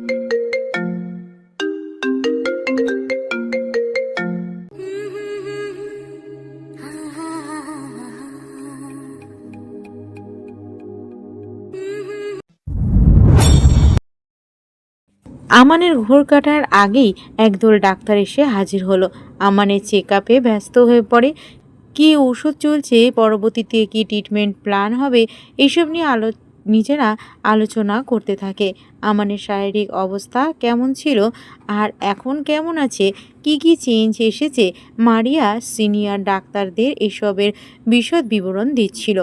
আমানের ঘোর কাটার আগেই একদল ডাক্তার এসে হাজির হলো। আমানের চেক আপে ব্যস্ত হয়ে পড়ে। কি ওষুধ চলছে, পরবর্তীতে কি ট্রিটমেন্ট প্ল্যান হবে এইসব নিয়ে আলো নিজেরা আলোচনা করতে থাকে। আমানের শারীরিক অবস্থা কেমন ছিল আর এখন কেমন আছে? কি কি চেঞ্জ এসেছে? মারিয়া সিনিয়র ডাক্তারদের এসবের বিশদ বিবরণ দিচ্ছিল।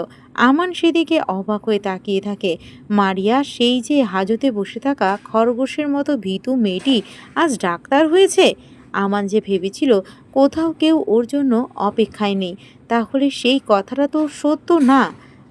আমান সেদিকে অবাক হয়ে তাকিয়ে থাকে। মারিয়া সেই যে হাজতে বসে থাকা খরগোশের মতো ভীতু মেয়েটি আজ ডাক্তার হয়েছে? আমান যে ভেবেছিল কোথাও কেউ ওর জন্য অপেক্ষায় নেই, তাহলে সেই কথাটা তো সত্য না।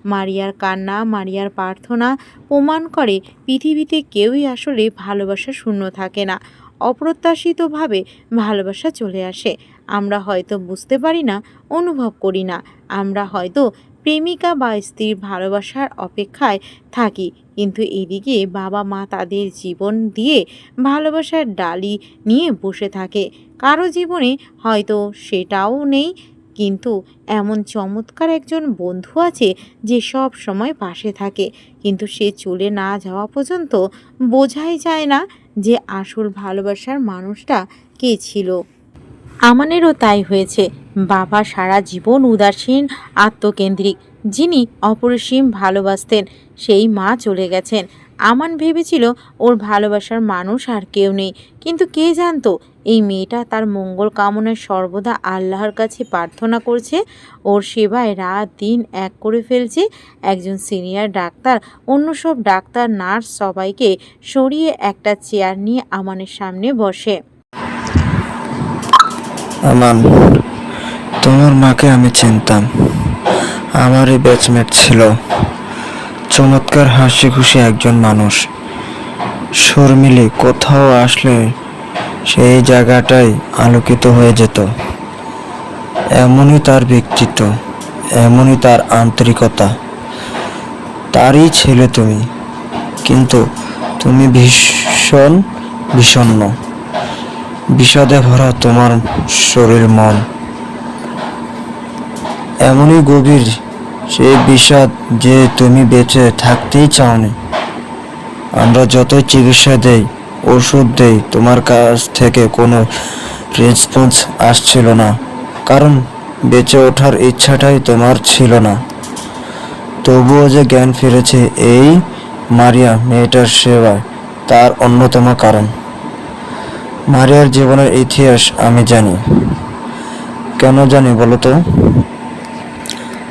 মারিয়ার কান্না, মারিয়ার প্রার্থনা প্রমাণ করে পৃথিবীতে কেউই আসলে ভালোবাসা শূন্য থাকে না। অপ্রত্যাশিতভাবে ভালোবাসা চলে আসে। আমরা হয়তো বুঝতে পারি না, অনুভব করি না। আমরা হয়তো প্রেমিকা বা স্ত্রীর ভালোবাসার অপেক্ষায় থাকি। কিন্তু এদিকে বাবা মা তাদের জীবন দিয়ে ভালোবাসার ডালি নিয়ে বসে থাকে। কারও জীবনে হয়তো সেটাও নেই কিন্তু এমন চমৎকার একজন বন্ধু আছে যে সব সময় পাশে থাকে। কিন্তু সে চলে না যাওয়া পর্যন্ত বোঝাই যায় না যে আসল ভালোবাসার মানুষটা কে ছিল। আমানেরও তাই হয়েছে। বাবা সারা জীবন উদাসীন, আত্মকেন্দ্রিক, যিনি অপরিসীম ভালোবাসতেন, সেই মা চলে গেছেন। আমান ভেবেছিল ওর ভালোবাসার মানুষ আর কেউ নেই। কিন্তু কে জানতো এই মেয়েটা তার মঙ্গল কামনায় সর্বদা আল্লাহর কাছে প্রার্থনা করছে। ওর সেবায় রাত দিন এক করে ফেলছে। একজন সিনিয়র ডাক্তার, অন্য সব ডাক্তার, নার্স সবাইকে সরিয়ে একটা চেয়ার নিয়ে আমানের সামনে বসে। আমান তোমার মাকে আমি চিনতাম। আমারই ব্যাচমেট ছিল। চমৎকার হাসি খুশি একজন মানুষ। শর্মিলি কোথাও আসলে সেই জায়গাটাই আলোকিত হয়ে যেত। এমনই তার ব্যক্তিত্ব, এমনই তার আন্তরিকতা। তারই ছেলে তুমি, কিন্তু তুমি ভীষণ বিষণ্ণ। বিষাদে ভরা তোমার শরীর মন। এমনই গভীর সেই বিষাদ যে তুমি বেঁচে থাকতেই চাওনি। আমরা যতই চিকিৎসা দেই ওষুধ দেই, তোমার কাছ থেকে কোনো রেসপন্স আসছিল না। কারণ বেঁচে ওঠার ইচ্ছাটাই তোমার ছিল না। তবুও যে জ্ঞান ফিরেছে এই মারিয়া মেয়েটার সেবায়, তার অন্যতম কারণ। মারিয়ার জীবনের ইতিহাস আমি জানি। কেন জানি বলো তো?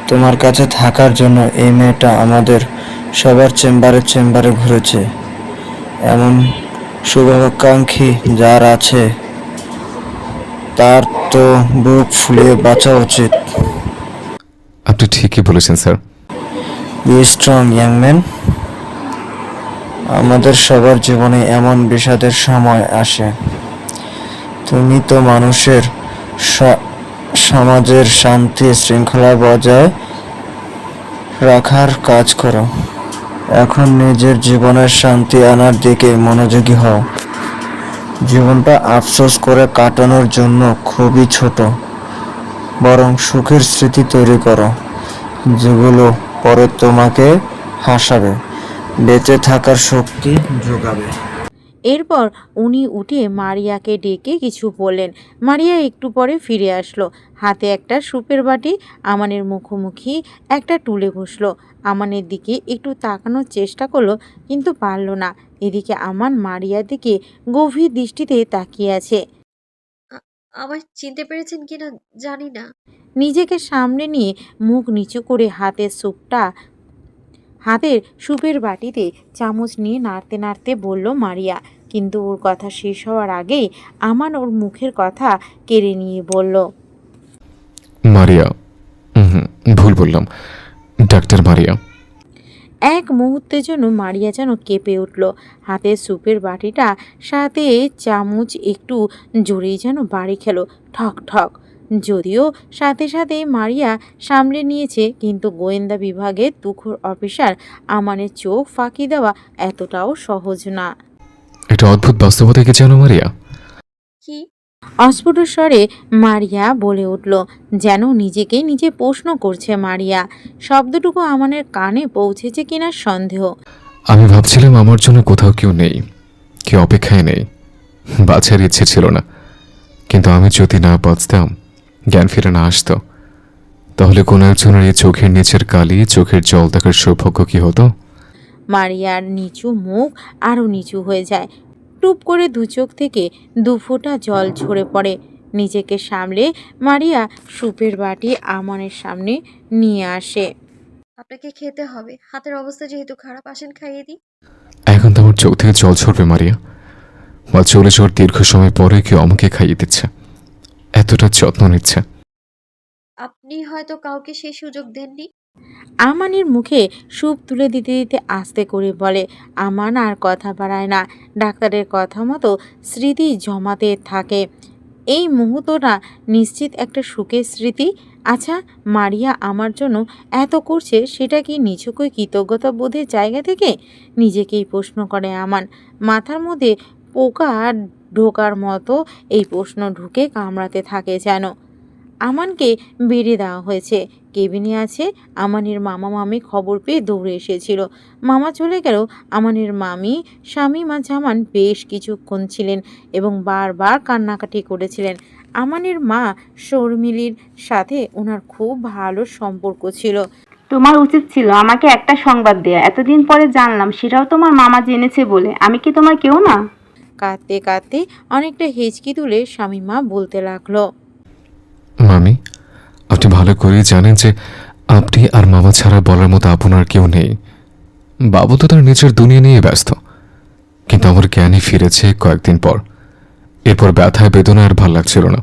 তোমার কাছে থাকার জন্য এই মেয়েটা আমাদের সবার চেম্বারে চেম্বারে ঘুরেছে। এমন শুভাকাঙ্ক্ষী যার আছে তার তো বুক ফুলিয়ে বাঁচা উচিত। আপনি ঠিকই বলেছেন sir. Be strong young man আমাদের সবার জীবনে এমন বিষাদের সময় আসে। তুমি তো মানুষের সমাজের শান্তি শৃঙ্খলা বজায় রাখার কাজ করো। এখন নিজের জীবনের শান্তি আনার দিকে মনোযোগী হও। জীবনটা আফসোস করে কাটানোর জন্য খুবই ছোট। বরং সুখের স্মৃতি তৈরি করো, যেগুলো পরে তোমাকে হাসাবে। বেঁচে থাকার শক্তি যোগাবে। এরপর উনি উঠে মারিয়াকে ডেকে কিছু বললেন। মারিয়া একটু পরে ফিরে আসলো। হাতে একটা সুপের বাটি আমানের মুখোমুখি একটা টুলে বসল আমানের দিকে একটু তাকানোর চেষ্টা করল কিন্তু পারল না। এদিকে আমান মারিয়ার দিকে গভীর দৃষ্টিতে তাকিয়ে আছে। আমায় চিনতে পেরেছেন কিনা জানি না। নিজেকে সামনে নিয়ে মুখ নিচু করে হাতের স্যুপটা হাতের সুপের বাটিতে চামচ নিয়ে নাড়তে নাড়তে বলল মারিয়া কিন্তু ওর কথা শেষ হওয়ার আগেই আমান ওর মুখের কথা কেড়ে নিয়ে বলল মারিয়া ভুল বললাম। Doctor Maria. এক মুহূর্তের জন্য মারিয়া যেন কেঁপে উঠল। হাতের সুপের বাটিটা সাথে চামচ একটু জোরেই যেন বাড়ি খেলো। ঠক ঠক। যদিও সাথে সাথে মারিয়া সামলে নিয়েছে কিন্তু গোয়েন্দা বিভাগের তুখোর অফিসার আমানের চোখ ফাঁকি দেওয়া এতটাও সহজ না। একটা অদ্ভুত বাস্তবতা কি জানো মারিয়া। কি? অস্ফুট স্বরে মারিয়া বলে উঠল যেন নিজেকে নিজে প্রশ্ন করছে মারিয়া। শব্দটুকু আমানের কানে পৌঁছেছে কিনা সন্দেহ। আমি ভাবছিলাম আমার জন্য কোথাও কেউ নেই কেউ অপেক্ষায় নেই। বাঁচার ইচ্ছে ছিল না। কিন্তু আমি যদি না বাঁচতাম জ্ঞান ফিরে না আসতো। তাহলে কোনো একজনের এই চোখের নিচের কালি চোখের জল দেখার সৌভাগ্য কি হতো? মারিয়ার নিচু মুখ আরও নিচু হয়ে যায়। টুপ করে দু চোখ থেকে দু ফোঁটা জল ঝরে পড়ে। নিজেকে সামলে মারিয়া সুপের বাটি আমানের সামনে নিয়ে আসে। আপনাকে খেতে হবে। হাতের অবস্থা যেহেতু খারাপ আসেন খাইয়ে দিই। এখন তো আমার চোখ থেকে জল ছড়বে মারিয়া। বা চলে যাওয়ার দীর্ঘ সময় পরে কেউ আমাকে খাইয়ে দিচ্ছে। এতটা যত্ন নিচ্ছে। আপনি হয়তো কাউকে সেই সুযোগ দেননি। আমানের মুখে সুপ তুলে দিতে দিতে আস্তে করে বলে, আমান আর কথা বাড়ায় না। ডাক্তারের কথা মতো স্মৃতি জমাতে থাকে। এই মুহূর্তটা নিশ্চিত একটা সুখের স্মৃতি। আচ্ছা মারিয়া আমার জন্য এত করছে, সেটা কি নিছকই কৃতজ্ঞতা বোধের জায়গা থেকে? নিজেকেই প্রশ্ন করে আমান। মাথার মধ্যে পোকা ঢোকার মতো এই প্রশ্ন ঢুকে কামড়াতে থাকে যেন। আমানকে বেড়ে দেওয়া হয়েছে। কেবিনে আছে আমানের মামা মামি খবর পেয়ে দৌড়ে এসেছিল। মামা চলে গেল আমানের মামি স্বামী মা জামান বেশ কিছুক্ষণ ছিলেন এবং বারবার কান্নাকাটি করেছিলেন। আমানের মা শর্মিলির সাথে ওনার খুব ভালো সম্পর্ক ছিল। তোমার উচিত ছিল আমাকে একটা সংবাদ দেয়া। এতদিন পরে জানলাম সেটাও তোমার মামা জেনেছে বলে। আমি কি তোমার কেউ না? কাঁদতে কাঁদতে অনেকটা হেঁচকি তুলে স্বামী মা বলতে লাগল। মামি আপনি ভালো করেই জানেন যে আপনি আর মামা ছাড়া বলার মতো আপনার কেউ নেই। বাবু তো তার নিজের দুনিয়া নিয়ে ব্যস্ত। কিন্তু আমার জ্ঞানই ফিরেছে কয়েকদিন পর। এরপর ব্যথায় বেদনা আর ভালো লাগছিল না।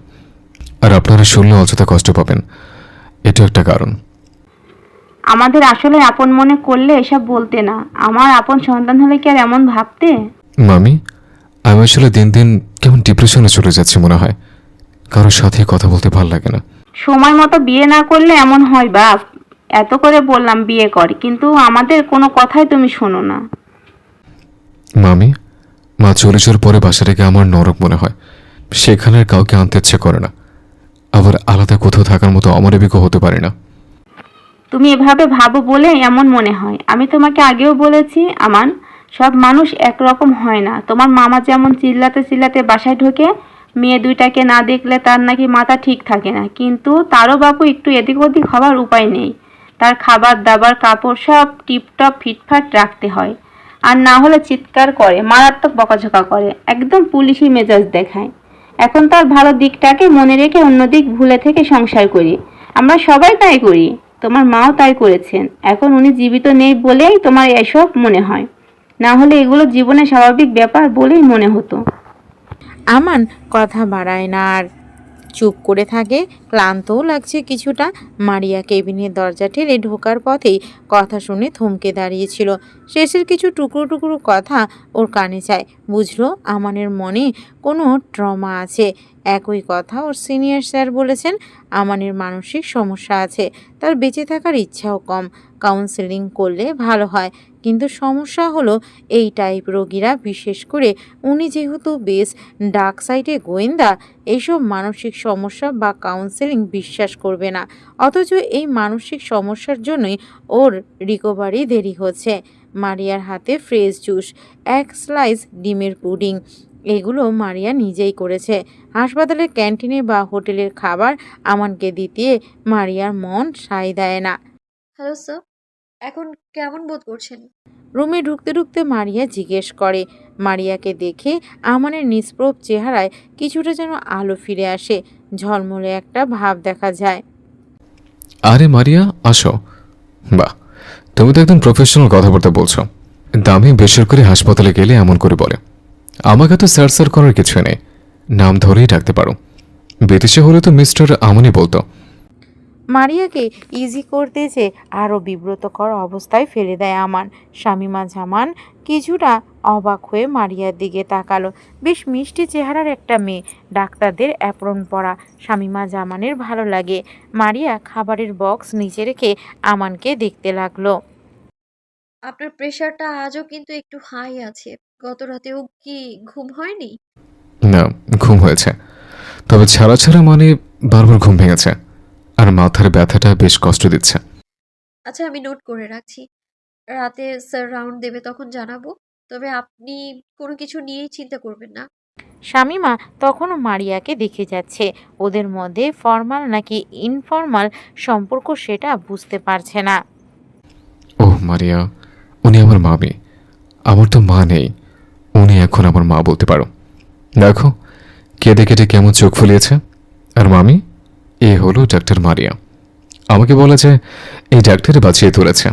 আর আপনারা শুনলে অযথা কষ্ট পাবেন। এটা একটা কারণ। আমাদের আসলে আপন মনে করলে এসব বলতে না। আমার আপন সন্তান হলে কি আর এমন ভাবতে? মামি আমি আসলে দিন দিন কেমন ডিপ্রেশনে চলে যাচ্ছি মনে হয়। কারোর সাথে কথা বলতে ভালো লাগে না। সময় মতো বিয়ে না করলে এমন হয় বাপ এত করে বললাম বিয়ে কর কিন্তু আমাদের কোনো কথাই তুমি শোনো না। মামি মা চলে যাওয়ার পরে বাসা থেকে আমার নরক মনে হয়। সেখানে কাউকে আনতে ইচ্ছে করে না। আবার আলাদা কোথাও থাকার মতো অমানবিকও হতে পারে না। তুমি এভাবে ভাবো বলে এমন মনে হয়। আমি তোমাকে আগেও বলেছি আমান সব মানুষ একরকম হয় না। তোমার মামা যেমন চিল্লাতে চিল্লাতে বাসায় ঢোকে মেয়ে দুইটাকে না দেখলে তার নাকি মাথা ঠিক থাকে না। কিন্তু তারও বাপু একটু এদিক ওদিক হওয়ার উপায় নেই। তার খাবার দাবার, কাপড় সব টিপটপ, ফিটফাট রাখতে হয়। আর না হলে চিৎকার করে, মারাত্মক বকাঝকা করে। একদম পুলিশি মেজাজ দেখায়। এখন তার ভালো দিকটাকে মনে রেখে অন্য দিক ভুলে থেকে সংসার করি। আমরা সবাই তাই করি। তোমার মাও তাই করেছেন। এখন উনি জীবিত নেই বলেই তোমার এসব মনে হয়। না হলে এগুলো জীবনে স্বাভাবিক ব্যাপার বলেই মনে হতো। আমান কথা বাড়ায় না আর। চুপ করে থাকে, ক্লান্তও লাগছে কিছুটা। মারিয়া কেবিনের দরজা ঠেলে ঢোকার পথেই কথা শুনে থমকে দাঁড়িয়েছিল। শেষের কিছু টুকরো টুকরো কথা ওর কানে যায় বুঝলো আমানের মনে কোনো ট্রমা আছে। একই কথা ওর সিনিয়র স্যার বলেছেন, আমানের মানসিক সমস্যা আছে, তার বেঁচে থাকার ইচ্ছাও কম। কাউন্সেলিং করলে ভালো হয়। কিন্তু সমস্যা হলো এই টাইপ রোগীরা, বিশেষ করে উনি যেহেতু বেশ ডার্ক সাইডে গোয়েন্দা, এইসব মানসিক সমস্যা বা কাউন্সেলিং বিশ্বাস করবে না। অথচ এই মানসিক সমস্যার জন্যই ওর রিকভারি দেরি হচ্ছে। মারিয়ার হাতে ফ্রেশ জুস এক স্লাইস ডিমের পুডিং, এগুলো মারিয়া নিজেই করেছে। হাসপাতালের ক্যান্টিনে বা হোটেলের খাবার আমানকে দিতে মারিয়ার মন সায় দেয় না। হ্যালো স্যার এখন কেমন বোধ করছেন? রুমে ঢুকতে ঢুকতে মারিয়া জিজ্ঞেস করে। মারিয়াকে দেখে আমানের নিষ্প্রভ চেহারায় কিছুটা যেন আলো ফিরে আসে। ঝলমলে একটা ভাব দেখা যায়। আরে মারিয়া আসো। বাহ তুমি তো একদম প্রফেশনাল কথাবার্তা বলছো। দামি বেসরকারি হাসপাতালে গেলে এমন করে বলে। আমাকে তো স্যার স্যার করার কিছু নেই। নাম ধরেই ডাকতে পারো। বিদেশে হলে তো মিস্টার আমানি বলতো। মারিয়াকে ইজি করতে যে আরও বিব্রতকর অবস্থায় ফেলে দেয় আমান। শামিমা জামান কিছুটা অবাক হয়ে মারিয়ার দিকে তাকালো। বেশ মিষ্টি চেহারার একটা মেয়ে ডাক্তারদের অ্যাপ্রন পরা। শামিমা জামানের ভালো লাগে। মারিয়া খাবারের বক্স নিচে রেখে আমানকে দেখতে লাগল। আপনার প্রেশারটা আজও কিন্তু একটু হাই আছে। গত রাতেও কি ঘুম হয়নি? না ঘুম হয়েছে। তবে ছাড়া ছাড়া মানে বারবার ঘুম ভেঙেছে। আর মাথার ব্যথাটা বেশ কষ্ট দিচ্ছে। আচ্ছা আমি নোট করে রাখছি। রাতে স্যার রাউন্ড দেবে তখন জানাব। তবে আপনি কোনো কিছু নিয়েই চিন্তা করবেন না। শামিমা তখনও মারিয়াকে দেখে যাচ্ছে। ওদের মধ্যে ফর্মাল নাকি ইনফর্মাল সম্পর্ক সেটা বুঝতে পারছে না। ওহ মারিয়া উনি আমার মামি। আমার তো মা নেই। উনি এখন আমার মা বলতে পারো। দেখো কেটে কেটে কেমন চোখ ফুলিয়েছে। আর মামি? এ হলো ডাক্তার মারিয়া। আমাকে বলা যায় এই ডাক্তার বাঁচিয়ে তুলেছে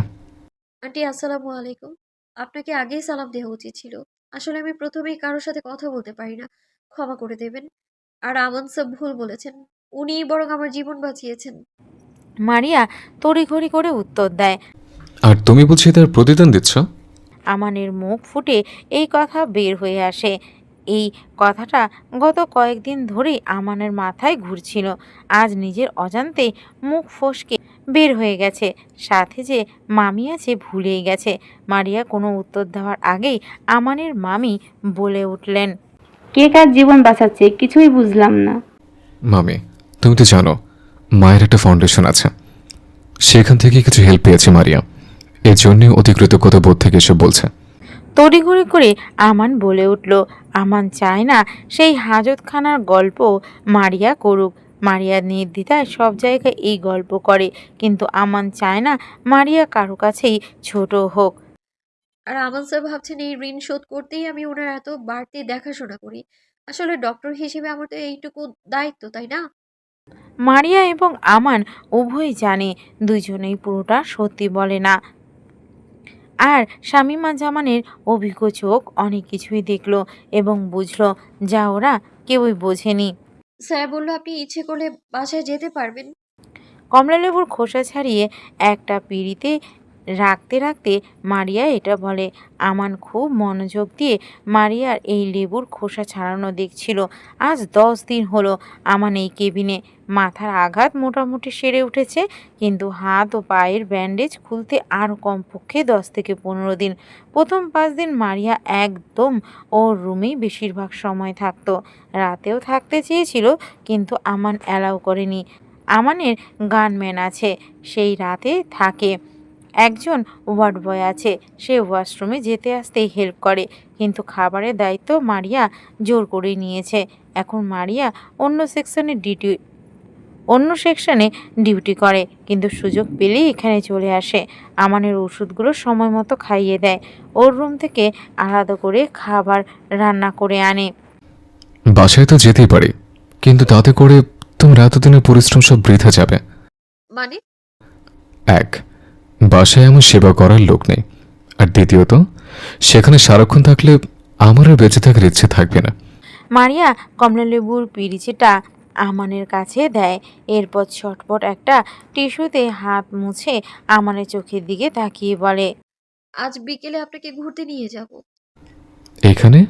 আন্টি আসসালামু আলাইকুম। আপনাকে আগেই সালাম দেওয়া উচিত ছিল। আসলে আমি প্রথমেই কারোর সাথে কথা বলতে পারি না। ক্ষমা করে দেবেন। আর আমন সব ভুল বলেছেন। উনি বরং আমার জীবন বাঁচিয়েছেন। মারিয়া তড়িঘড়ি করে উত্তর দেয়। আর তুমি বুঝি তার প্রতিদান দিচ্ছ? আমানের মুখ ফুটে এই কথা বের হয়ে আসে। এই কথাটা গত কয়েকদিন ধরেই আমানের মাথায় ঘুরছিল। আজ নিজের অজান্তে মুখ ফসকে বের হয়ে গেছে। সাথে যে মামি আছে ভুলেই গেছে। মারিয়া কোনো উত্তর দেওয়ার আগেই আমানের মামি বলে উঠলেন কে কার জীবন বাঁচাচ্ছে কিছুই বুঝলাম না। মামি তুমি তো জানো মায়ের একটা ফাউন্ডেশন আছে। সেখান থেকে কিছু হেল্প পেয়েছে মারিয়া। এর জন্যই অতি কৃতজ্ঞতা বোধ থেকে এসব বলছে। তড়িঘড়ি করে আমান বলে উঠল আমান চায় না সেই হাজতখানার গল্প মারিয়া করুক। মারিয়া নির্দ্বিধায় সব জায়গায় এই গল্প করে কিন্তু আমান চায় না মারিয়া কারও কাছেই ছোট হোক। আর আমান স্যার ভাবছেন এই ঋণ শোধ করতেই আমি ওনার এত বাড়তি দেখাশোনা করি। আসলে ডক্টর হিসেবে আমার তো এইটুকু দায়িত্ব তাই না? মারিয়া এবং আমান উভয়ই জানে দুজনেই পুরোটা সত্যি বলে না। আর শামিমা জামানের অভিজ্ঞ চোখ অনেক কিছুই দেখল এবং বুঝলো যা ওরা কেউই বোঝেনি। স্যার বলল আপনি ইচ্ছে করলে বাসায় যেতে পারবেন। কমলালেবুর খোসা ছাড়িয়ে একটা পিঁড়িতে রাখতে রাখতে মারিয়া এটা বলে, আমান খুব মনোযোগ দিয়ে মারিয়ার এই লেবুর খোসা ছাড়ানো দেখছিল। আজ দশ দিন হলো আমান এই কেবিনে। মাথার আঘাত মোটামুটি সেরে উঠেছে, কিন্তু হাত ও পায়ের ব্যান্ডেজ খুলতে আরও কমপক্ষে দশ থেকে পনেরো দিন। প্রথম পাঁচ দিন মারিয়া একদম ওর রুমেই বেশিরভাগ সময় থাকতো। রাতেও থাকতে চেয়েছিল, কিন্তু আমান অ্যালাউ করেনি। আমানের গানম্যান আছে, সেই রাতে থাকে। একজন ওয়ার্ড বয় আছে। সে ওয়াশরুমে যেতে আসতেই হেল্প করে। কিন্তু খাবারের দায়িত্ব মারিয়া জোর করে নিয়েছে। এখন মারিয়া অন্য সেকশনে ডিউটি অন্য সেকশনে ডিউটি করে। কিন্তু সুযোগ পেলেই এখানে চলে আসে। আমানের ওষুধগুলো সময় মতো খাইয়ে দেয়। ওর রুম থেকে আলাদা করে খাবার রান্না করে আনে। বাসায় তো যেতেই পারি। কিন্তু তাতে করে তোমার এতদিনের পরিশ্রম সব বৃথা যাবে। মানে? এক বাসায় এমন সেবা করার লোক নেই। আর দ্বিতীয়ত সেখানে সারাক্ষণ থাকলে আমার আর বেঁচে থাকার ইচ্ছে থাকবে না। মারিয়া কমলালেবুর পিরিচিটা আমানের কাছে দেয়। এরপর ছটপট একটা টিস্যুতে হাত মুছে আমানের চোখের দিকে তাকিয়ে বলে আজ বিকেলে আপনাকে ঘুরতে নিয়ে যাব। এখানে?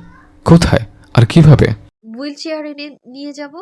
কোথায়? আর কীভাবে? হুইল চেয়ার এনে নিয়ে যাব।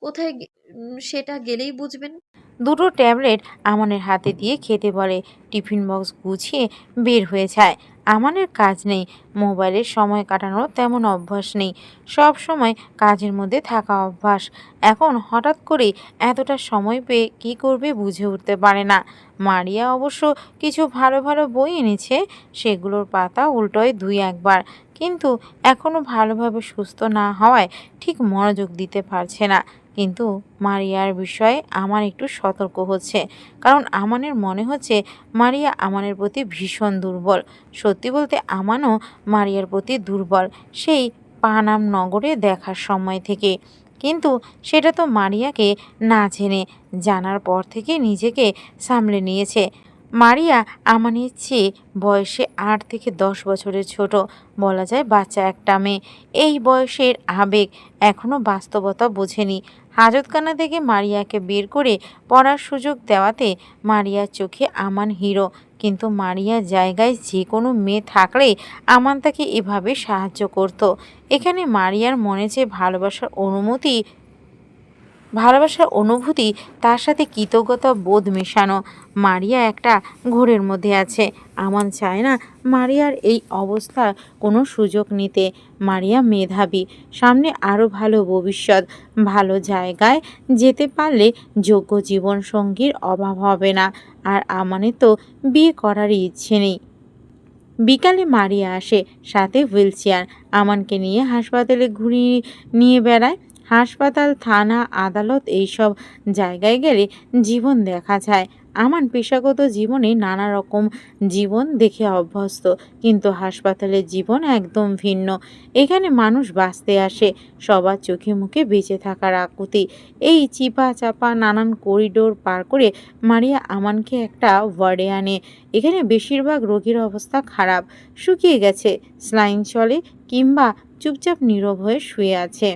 কোথায় গে- উম, সেটা গেলেই বুঝবেন। দুটো ট্যাবলেট আমানের হাতে দিয়ে খেতে বলে। টিফিন বক্স গুছিয়ে বের হয়ে যায়। আমানের কাজ নেই। মোবাইলের সময় কাটানোর তেমন অভ্যাস নেই। সব সময় কাজের মধ্যে থাকা অভ্যাস। এখন হঠাৎ করে এতটা সময় পেয়ে কী করবে বুঝে উঠতে পারে না। মারিয়া অবশ্য কিছু ভালো ভালো বই এনেছে। সেগুলোর পাতা উল্টোয় দুই একবার। কিন্তু এখনও ভালোভাবে সুস্থ না হওয়ায় ঠিক মনোযোগ দিতে পারছে না। কিন্তু মারিয়ার বিষয়ে আমার একটু সতর্ক হচ্ছে। কারণ আমানের মনে হচ্ছে মারিয়া আমানের প্রতি ভীষণ দুর্বল। সত্যি বলতে আমানও মারিয়ার প্রতি দুর্বল। সেই পানাম নগরে দেখার সময় থেকে। কিন্তু সেটা তো মারিয়াকে না জেনে জানার পর থেকে নিজেকে সামলে নিয়েছে। মারিয়া আমানের চেয়ে বয়সে আট থেকে দশ বছরের ছোট, বলা যায় বাচ্চা একটা মেয়ে। এই বয়সের আবেগ এখনও বাস্তবতা বোঝেনি। হাজতখানা থেকে মারিয়াকে বের করে পড়ার সুযোগ দেওয়াতে মারিয়ার চোখে আমান হিরো। কিন্তু মারিয়ার জায়গায় যে কোনো মেয়ে থাকলে আমান তাকে এভাবে সাহায্য করত। এখানে মারিয়ার মনে যে ভালোবাসার অনুমতি ভালোবাসার অনুভূতি তার সাথে কৃতজ্ঞতা বোধ মেশানো। মারিয়া একটা ঘোরের মধ্যে আছে। আমান চায় না মারিয়ার এই অবস্থার কোনো সুযোগ নিতে। মারিয়া মেধাবী। সামনে আরও ভালো ভবিষ্যৎ, ভালো জায়গায় যেতে পারলে যোগ্য জীবনসঙ্গীর অভাব হবে না। আর আমানের তো বিয়ে করারই ইচ্ছে নেই। বিকালে মারিয়া আসে সাথে হুইল চেয়ার আমানকে নিয়ে হাসপাতালে ঘুরিয়ে নিয়ে বেড়ায়। হাসপাতাল, থানা, আদালত এইসব জায়গায় গেলে জীবন দেখা যায়। আমার পেশাগত জীবনে নানা রকম জীবন দেখে অভ্যস্ত, কিন্তু হাসপাতালের জীবন একদম ভিন্ন। এখানে মানুষ বাঁচতে আসে, সবার চোখে মুখে বেঁচে থাকার আকুতি। এই চিপা চাপা নানান করিডোর পার করে মারিয়া আমানকে একটা ওয়ার্ডে আনে। এখানে বেশিরভাগ রোগীর অবস্থা খারাপ, শুকিয়ে গেছে, স্লাইন চলে কিংবা চুপচাপ নীরব হয়ে শুয়ে আছে।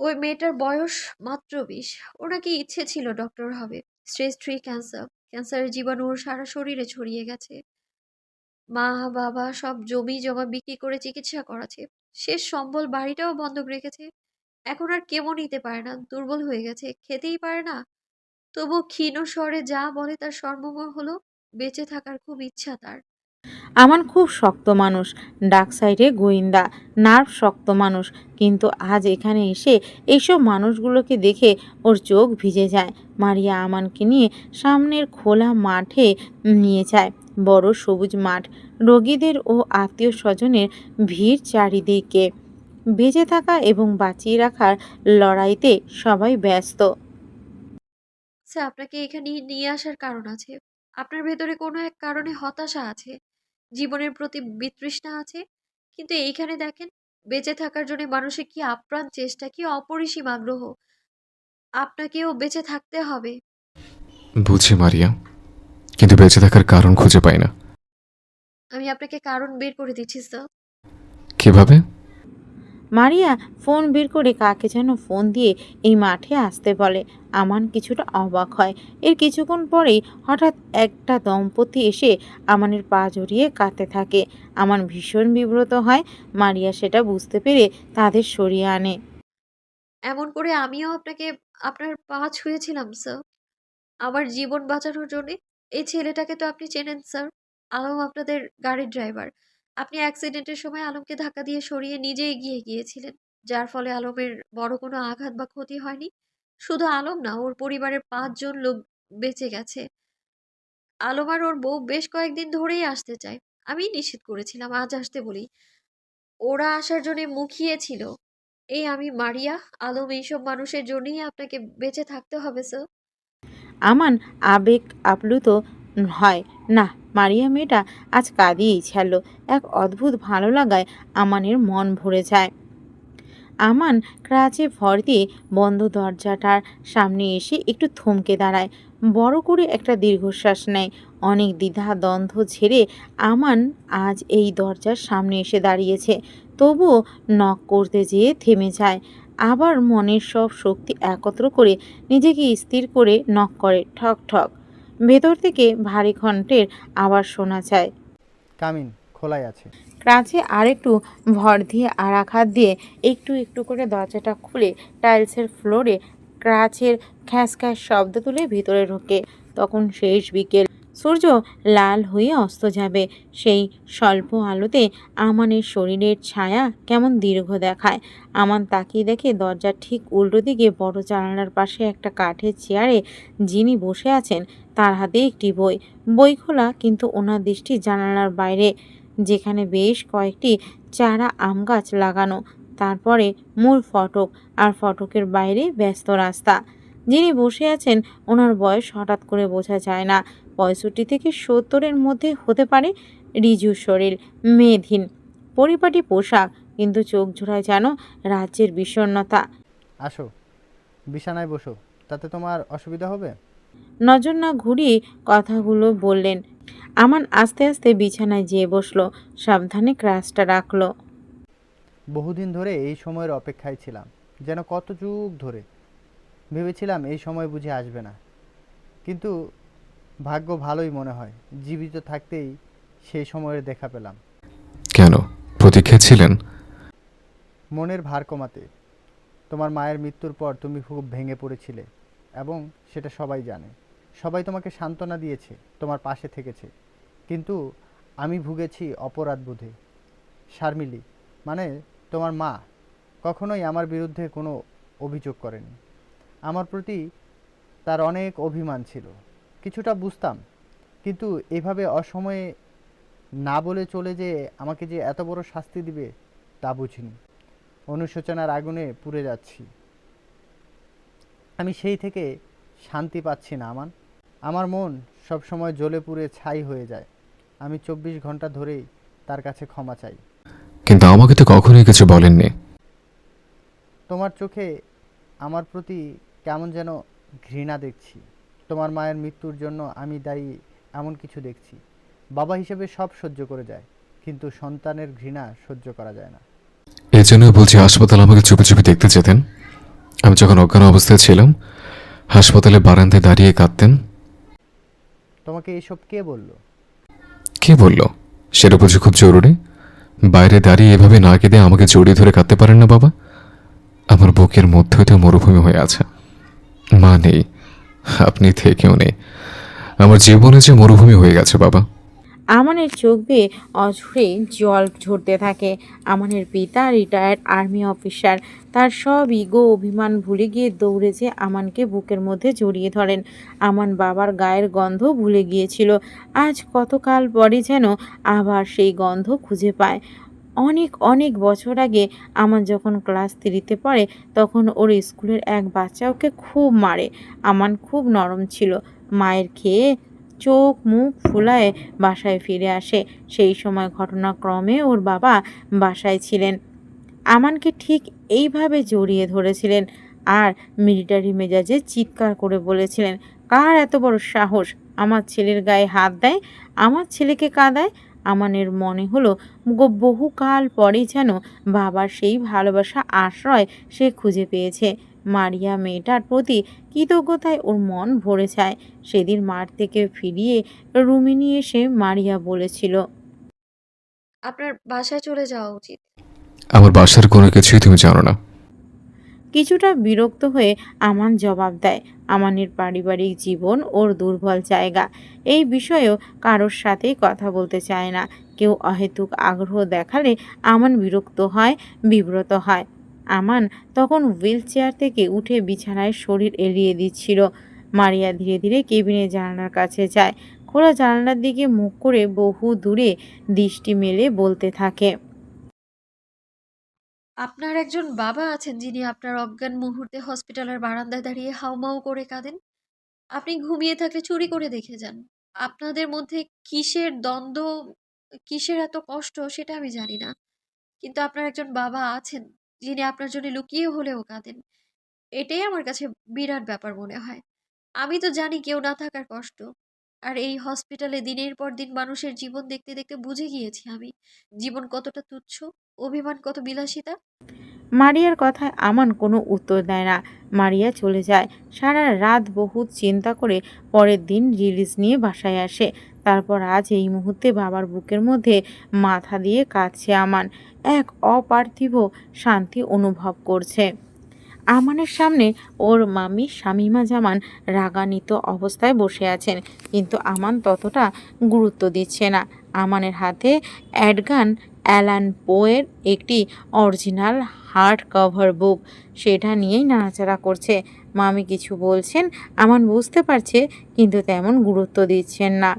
ওই মেয়েটার বয়স মাত্র বিশ। ওর নাকি ইচ্ছে ছিল ডক্টর হবে। স্ট্রেস থ্রি ক্যান্সার ক্যান্সারের জীবাণু ওর সারা শরীরে ছড়িয়ে গেছে। মা, বাবা সব জমি জমা বিক্রি করে চিকিৎসা করাছে শেষ সম্বল বাড়িটাও বন্ধক রেখেছে। এখন আর কেমো নিতে পারে না, দুর্বল হয়ে গেছে। খেতেই পারে না। তবু ক্ষীণ স্বরে যা বলে তার সর্বম হলো, বেঁচে থাকার খুব ইচ্ছা তার। আমান খুব শক্ত মানুষ, ডাক সাইডে গোয়েন্দা, নার্ভ শক্ত মানুষ। কিন্তু আজ এখানে এসে এইসব মানুষগুলোকে দেখে ওর চোখ ভিজে যায়। মারিয়া আমানকে নিয়ে সামনের খোলা মাঠে নিয়ে যায়, বড় সবুজ মাঠ। রোগীদের ও আত্মীয় স্বজনের ভিড় চারিদিকে। বেঁচে থাকা এবং বাঁচিয়ে রাখার লড়াইতে সবাই ব্যস্ত। আপনাকে এখানে নিয়ে আসার কারণ আছে। আপনার ভেতরে কোনো এক কারণে হতাশা আছে। জীবনের প্রতি বিতৃষ্ণা আছে। কিন্তু এইখানে দেখেন বেঁচে থাকার জন্য মানুষের কি আপ্রাণ চেষ্টা কি অপরিসীম আগ্রহ? আপনাকেও বেঁচে থাকতে হবে। বুঝি মারিয়া কিন্তু বেঁচে থাকার কারণ খুঁজে পাই না। আমি আপনাকে কারণ বের করে দিচ্ছি স্যার। কীভাবে? মারিয়া ফোন বের করে কাকে যেন ফোন দিয়ে এই মাঠে আসতে বলে। আমান কিছুটা অবাক হয়। এর কিছুক্ষণ পরেই হঠাৎ একটা দম্পতি এসে আমানের পা জড়িয়ে কাঁদতে থাকে। আমান ভীষণ বিব্রত হয়। মারিয়া সেটা বুঝতে পেরে তাদের সরিয়ে আনে। এমন করে আমিও আপনাকে আপনার পা ছুঁয়েছিলাম, স্যার। আমার জীবন বাঁচানোর জন্য এই ছেলেটাকে তো আপনি চেনেন, স্যার। আলম আপনাদের গাড়ির ড্রাইভার। আপনি অ্যাক্সিডেন্টের সময় আলমকে ধাক্কা দিয়ে সরিয়ে নিজে এগিয়ে গিয়েছিলেন, যার ফলে আলমের বড় কোনো আঘাত বা ক্ষতি হয়নি। শুধু আলম না, ওর পরিবারের পাঁচজন লোক বেঁচে গেছে। আলম আর ওর বউ বেশ কয়েকদিন ধরেই আসতে চায়। আমি নিষেধ করেছিলাম, আজ আসতে বলি। ওরা আসার জন্য মুখিয়েছিল এই আমি মারিয়া, আলম এইসব মানুষের জন্যই আপনাকে বেঁচে থাকতে হবে, স্যার। আমান, আবেগ আপ্লুত হয়। না, মারিয়া মেয়েটা আজ কাঁদিয়েই ছাড়লো। এক অদ্ভুত ভালো লাগায় আমানের মন ভরে যায়। আমান ক্রাচে ভর দিয়ে বন্ধ দরজাটার সামনে এসে একটু থমকে দাঁড়ায়। বড় করে একটা দীর্ঘশ্বাস নেয়। অনেক দ্বিধা দ্বন্দ্ব ঝেড়ে আমান আজ এই দরজার সামনে এসে দাঁড়িয়েছে। তবুও নক করতে যেয়ে থেমে যায়। আবার মনের সব শক্তি একত্র করে নিজেকে স্থির করে নক করে, ঠক ঠক। ভেতর থেকে ভারী কণ্ঠের আবার শোনা যায়। কামিন খোলাই আছে। ক্রাচে আরেকটু ভর দিয়ে আর হাত দিয়ে একটু একটু করে দরজাটা খুলে টাইলসের ফ্লোরে ক্রাচের খ্যাস খ্যাস শব্দ তুলে ভিতরে ঢোকে। তখন শেষ বিকেল। সূর্য লাল হয়ে অস্ত যাবে। সেই স্বল্প আলোতে আমানের শরীরের ছায়া কেমন দীর্ঘ দেখায়। আমান তাকিয়ে দেখে দরজার ঠিক উল্টো দিকে বড় জানালার পাশে একটা কাঠের চেয়ারে যিনি বসে আছেন তার হাতে একটি বই। বই খোলা কিন্তু ওনার দৃষ্টি জানালার বাইরে, যেখানে বেশ কয়েকটি চারা আম গাছ লাগানো, তারপরে মূল ফটক আর ফটকের বাইরে ব্যস্ত রাস্তা। যিনি বসে আছেন, ওনার বয়স হঠাৎ করে বোঝা যায় না। পঁয়ষট্টি থেকে সত্তরের মধ্যে হতে পারে রিজু শরীর মেধহীন পরিপাটি পোশাক, কিন্তু চোখ জোড়ায় যেন রাজ্যের বিষণ্ণতা। আসো, বিছানায় বসো, তাতে তোমার অসুবিধা হবে? নজর না ঘুরিয়ে কথাগুলো বললেন। আমান আস্তে আস্তে বিছানায় যেয়ে বসল সাবধানে ক্রাশটা রাখল। বহুদিন ধরে এই সময়ের অপেক্ষায় ছিলাম যেন কত যুগ ধরে। ভেবেছিলাম এই সময় বুঝে আসবে না। কিন্তু ভাগ্য ভালোই মনে হয় জীবিত থাকতেই সেই সময়ের দেখা পেলাম। কেন? প্রতীক্ষা ছিলেন? মনের ভার কমাতে। তোমার মায়ের মৃত্যুর পর তুমি খুব ভেঙে পড়েছিলে। এবং সেটা সবাই জানে। সবাই তোমাকে সান্ত্বনা দিয়েছে, তোমার পাশে থেকেছে। কিন্তু আমি ভুগেছি অপরাধ বোধে। শারমিলি মানে তোমার মা, কখনোই আমার বিরুদ্ধে কোনো অভিযোগ করেনি। আমার প্রতি তার অনেক অভিমান ছিল। কিছুটা বুঝতাম, কিন্তু এভাবে অসময়ে না বলে চলে যে আমাকে যে এত বড় শাস্তি দিবে, তা বুঝিনি। অনুশোচনার আগুনে পুড়ে যাচ্ছি। আমি সেই থেকে শান্তি পাচ্ছি না আমান। আমার মন সব সময় জ্বলে পুড়ে ছাই হয়ে যায়। আমি চব্বিশ ঘণ্টা ধরেই তার কাছে ক্ষমা চাই। কিন্তু আমাকে তো কখনোই কিছু বলেননি। তোমার চোখে আমার প্রতি কেমন যেন ঘৃণা দেখছি। তোমার মায়ের মৃত্যুর জন্য আমি দায়ী এমন কিছু দেখছি। বাবা হিসেবে সব সহ্য করে যায় কিন্তু সন্তানের ঘৃণা সহ্য করা যায় না। এই জন্যই বলছি হাসপাতাল আমাকে চুপি চুপি দেখতে যেতেন। আমি যখন অজ্ঞান অবস্থায় ছিলাম হাসপাতালে বারান্দায় দাঁড়িয়ে কাঁদতেন। তোমাকে এসব কে বলল? কে বলল? সেটা বুঝি খুব জরুরি। বাইরে দাঁড়িয়ে এভাবে না কেঁদে আমাকে জড়িয়ে ধরে কাঁদতে পারেন না বাবা। আমার বুকের মধ্যে তো মরুভূমি হয়ে আছে। মা নেই আপনি থেকেও নেই। আমার জীবনে যে মরুভূমি হয়ে গেছে বাবা। আমানের চোখ বেয়ে অঝরে জল ঝরতে থাকে। আমানের পিতা রিটায়ার্ড আর্মি অফিসার তার সব ইগো অভিমান ভুলে গিয়ে দৌড়েছে আমানকে বুকের মধ্যে জড়িয়ে ধরেন। আমান বাবার গায়ের গন্ধ ভুলে গিয়েছিল। আজ কতকাল পরে যেন আবার সেই গন্ধ খুঁজে পায়। অনেক অনেক বছর আগে আমার যখন ক্লাস থ্রিতে পড়ে, তখন ওর স্কুলের এক বাচ্চা ওকে খুব মারে। আমান খুব নরম ছিল। মায়ের খেয়ে চোখ মুখ ফুলায় বাসায় ফিরে আসে। সেই সময় ঘটনাক্রমে ওর বাবা বাসায় ছিলেন। আমানকে ঠিক এইভাবে জড়িয়ে ধরেছিলেন আর মিলিটারি মেজাজে চিৎকার করে বলেছিলেন, কার এত বড় সাহস? আমার ছেলের গায়ে হাত দেয়, আমার ছেলেকে কাঁদায়? আমানের মনে হলো বহুকাল পরে যেন বাবার সেই ভালোবাসা, আশ্রয় সে খুঁজে পেয়েছে। মারিয়া মেয়েটার প্রতি কৃতজ্ঞতায় ওর মন ভরে যায়। সেদিন মাঠ থেকে ফিরিয়ে রুমিনি এসে মারিয়া বলেছিল আপনার বাসায় চলে যাওয়া উচিত। আমার বাসার কোনো কিছুই তুমি জানো না। কিছুটা বিরক্ত হয়ে আমান জবাব দেয় আমানের পারিবারিক জীবন ওর দুর্বল জায়গা। এই বিষয়েও কারোর সাথেই কথা বলতে চায় না। কেউ অহেতুক আগ্রহ দেখালে আমান বিরক্ত হয় বিব্রত হয়। আমান তখন হুইল চেয়ার থেকে উঠে বিছানায় শরীর এড়িয়ে দিচ্ছিল। মারিয়া ধীরে ধীরে কেবিনে জানালার কাছে যায়। খোলা জানালার দিকে মুখ করে বহু দূরে দৃষ্টি মেলে বলতে থাকে, আপনার একজন বাবা আছেন যিনি আপনার অজ্ঞান মুহূর্তে হসপিটালের বারান্দায় দাঁড়িয়ে হাউমাউ করে কাঁদেন। আপনি ঘুমিয়ে থাকলে চুরি করে দেখে যান। আপনাদের মধ্যে কিসের দ্বন্দ্ব, কিসের এত কষ্ট সেটা আমি জানি না। কিন্তু আপনার একজন বাবা আছেন যিনি আপনার জন্য লুকিয়ে হলেও কাঁদেন। এটাই আমার কাছে বিরাট ব্যাপার মনে হয়। আমি তো জানি কেউ না থাকার কষ্ট। আর এই হসপিটালে দিনের পর দিন মানুষের জীবন দেখতে দেখতে বুঝে গিয়েছি আমি। জীবন কতটা তুচ্ছ, অভিমান কত বিলাসিতা। মারিয়ার কথায় আমান কোনো উত্তর দেয় না। মারিয়া চলে যায়। সারা রাত বহুত চিন্তা করে পরের দিন রিলিজ নিয়ে বাসায় আসে। তারপর আজ এই মুহূর্তে বাবার বুকের মধ্যে মাথা দিয়ে কাঁদছে আমান। এক অপার্থিব শান্তি অনুভব করছে। আমানের সামনে ওর মামি শামিমা জামান রাগান্বিত অবস্থায় বসে আছেন, কিন্তু আমান ততটা গুরুত্ব দিচ্ছে না। আমানের হাতে অ্যাডগান অ্যালান পোয়ের একটি অরিজিনাল হার্ড কভার বুক, সেটা নিয়েই নাড়াচাড়া করছে। মামি কিছু বলছেন, আমান বুঝতে পারছে, কিন্তু তেমন গুরুত্ব দিচ্ছেন না।